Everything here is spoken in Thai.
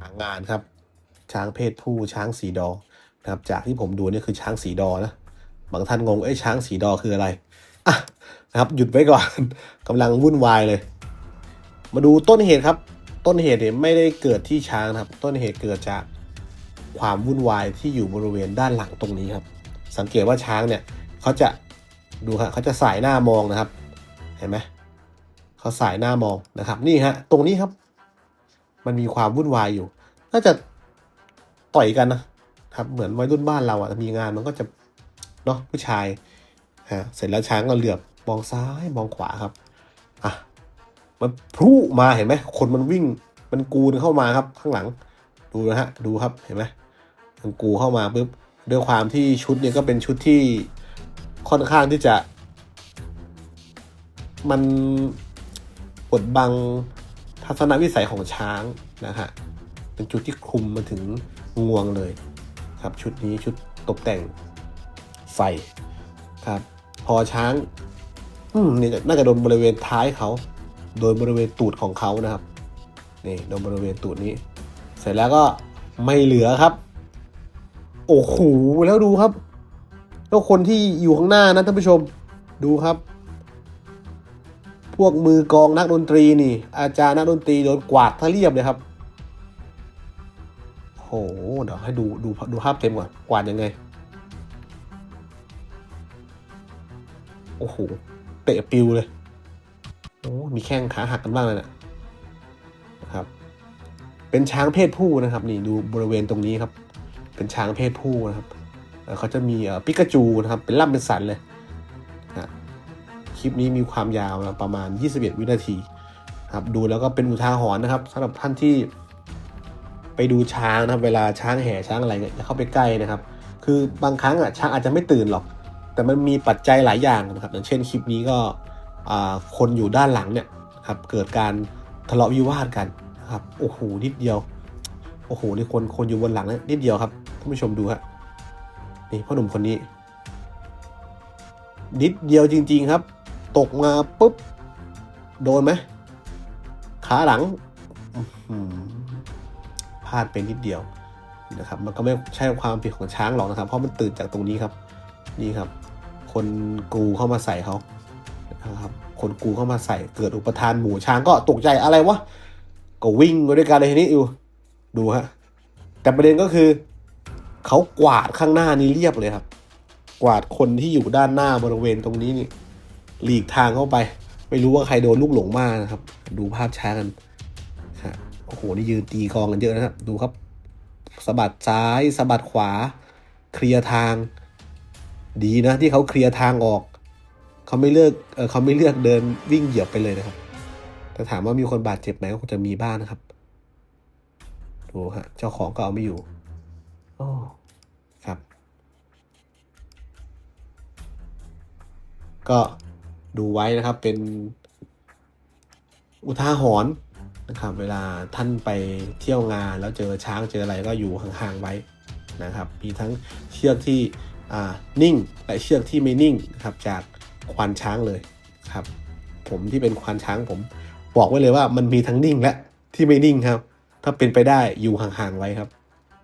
หางานครับ ช้างเพศผู้ช้างสีดอนะครับ จากที่ผมดูนี่คือช้างสีดอนะบางท่านงงเอ้ยช้างสีดอคืออะไรอะนะครับหยุดไว้ก่อนกำลังวุ่นวายเลย มาดูต้นเหตุครับ ต้นเหตุเนี่ยไม่ได้เกิดที่ช้างครับ ต้นเหตุเกิดจากความวุ่นวายที่อยู่บริเวณด้านหลังตรงนี้ครับ สังเกตว่าช้างเนี่ยเขาจะดูฮะเขาจะสายหน้ามองนะครับ เห็นไหมเขาสายหน้ามองนะครับ นี่ฮะตรงนี้ครับ มันมีความวุ่นวายอยู่ น่าจะต่อยกันนะครับ เหมือนวัยรุ่นบ้านเราอะมีงานมันก็จะเนาะผู้ชายฮะเสร็จแล้วช้างก็เหลือบมองซ้ายมองขวาครับอะมันพลุมาเห็นไหมคนมันวิ่งมันกูนเข้ามาครับข้างหลัง ดูนะฮะดูครับเห็นไหมมันกูเข้ามาปุ๊บด้วยความที่ชุดเนี่ยก็เป็นชุดที่ค่อนข้างที่จะ มันบดบัง ทัศนวิสัยของช้างนะฮะเป็นจุดที่คลุมมาถึงงวงเลยครับชุดนี้ชุดตกแต่งไฟครับพอช้างอืมนี่น่าจะโดนบริเวณท้ายเขาโดนบริเวณตูดของเขานะครับนี่โดนบริเวณตูดนี้ เสร็จแล้วก็ไม่เหลือครับ โอ้โหแล้วดูครับแล้วคนที่อยู่ข้างหน้านะท่านผู้ชมดูครับ พวกมือกองนักดนตรีนี่ อาจารย์นักดนตรีโดนกวาดท่าเรียบเลยครับโหเดี๋ยวให้ดูดูดูภาพเต็มก่อนกวาดยังไง โอ้โห เตะปิวเลย โอ้มีแข้งขาหักกันบ้างเลยนะนะครับ เป็นช้างเพศผู้นะครับ นี่ดูบริเวณตรงนี้ครับ เป็นช้างเพศผู้นะครับ เขาจะมีปิกาจูนะครับ เป็นล่ำเป็นสันเลย คลิปนี้มีความยาวนะประมาณ 21 วินาทีครับดูแล้วก็เป็นอุทาหรณ์นะครับสำหรับท่านที่ไปดูช้างนะครับ เวลาช้างแห่ช้างอะไรเนี่ยเข้าไปใกล้นะครับ คือบางครั้งอะช้างอาจจะไม่ตื่นหรอก แต่มันมีปัจจัยหลายอย่างนะครับ อย่างเช่นคลิปนี้ก็คนอยู่ด้านหลังเนี่ยครับเกิดการทะเลาะวิวาทกันนะครับโอ้โหนิดเดียวโอ้โหนี่คนคนอยู่บนหลังนะนิดเดียวครับท่านผู้ชมดูฮะนี่พ่อหนุ่มคนนี้ นิดเดียวจริง ๆ ครับ ตกมาปุ๊บ โดนไหมขาหลังพลาดไปนิดเดียวนะครับ มันก็ไม่ใช่ความผิดของช้างหรอกนะครับ เพราะมันตื่นจากตรงนี้ครับ นี่ครับ คนกูเข้ามาใส่เขานะครับ คนกูเข้ามาใส่เกิดอุปทานหมู่ช้างก็ตกใจอะไรวะก็วิ่งไปด้วยกันเลยทีนี้อยู่ดูฮะแต่ประเด็นก็คือเขากวาดข้างหน้านี้เรียบเลยครับ กวาดคนที่อยู่ด้านหน้าบริเวณตรงนี้นี่ หลีกทางเข้าไป ไม่รู้ว่าใครโดนลูกหลงมากนะครับ ดูภาพช้ากันฮะโอ้โหนี่ยืนตีกองกันเยอะนะครับ ดูครับสะบัดซ้ายสะบัดขวา เคลียร์ทาง ดีนะที่เขาเคลียร์ทางออกเขาไม่เลือกเออเขาไม่เลือกเดินวิ่งเหยียบไปเลยนะครับ แต่ถามว่ามีคนบาดเจ็บไหมก็คงจะมีบ้างนะครับดูฮะเจ้าของก็เอาไม่อยู่โอ้ครับ ก็ ดูไว้นะครับเป็นอุทาหรณ์นะครับ เวลาท่านไปเที่ยวงานแล้วเจอช้างเจออะไรก็อยู่ห่างๆไว้นะครับ มีทั้งเชือกที่นิ่งและเชือกที่ไม่นิ่งนะครับจากควานช้างเลยครับ ผมที่เป็นควานช้างผมบอกไว้เลยว่ามันมีทั้งนิ่งและที่ไม่นิ่งครับ ถ้าเป็นไปได้อยู่ห่างๆไว้ครับ